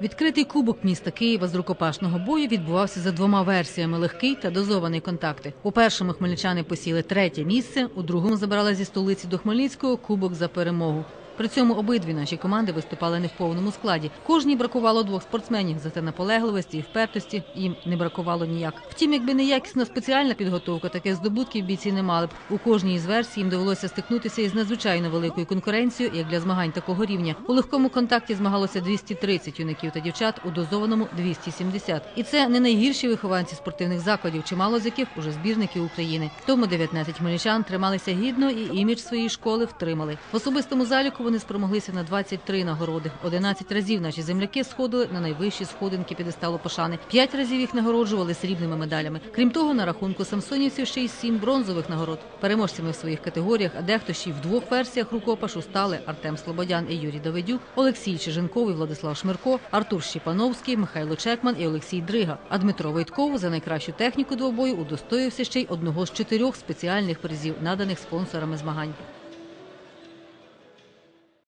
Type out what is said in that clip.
Відкритий кубок міста Києва з рукопашного бою відбувався за двома версіями: легкий та дозований контакти. У першому хмельничани посіли третє місце, у другому забрали зі столиці до Хмельницького кубок за перемогу. При цьому обидві наші команди виступали не в повному складі. Кожній бракувало двох спортсменів, зате наполегливості і впертості їм не бракувало ніяк. Втім, якби не якісна спеціальна підготовка, таких здобутків бійці не мали б. У кожній із версій їм довелося стикнутися із надзвичайно великою конкуренцією, як для змагань такого рівня. У легкому контакті змагалося 230 юнаків та дівчат, у дозованому 270. І це не найгірші вихованці спортивних закладів, чимало з яких уже збірники України. Тому 19 хмельничан трималися гідно і імідж своєї школи втримали. В особистому заліку вони спромоглися на 23 нагороди. 11 разів наші земляки сходили на найвищі сходинки підесталу пошани. П'ять разів їх нагороджували срібними медалями. Крім того, на рахунку самсонівців ще й сім бронзових нагород. Переможцями в своїх категоріях, а дехто ще й в двох версіях рукопашу стали Артем Слободян і Юрій Давидюк, Олексій Чиженков і Владислав Шмирко, Артур Щепановський, Михайло Чекман і Олексій Дрига. А Дмитро Войтков за найкращу техніку двобою удостоївся ще й одного з чотирьох спеціальних призів, наданих спонсорами змагань.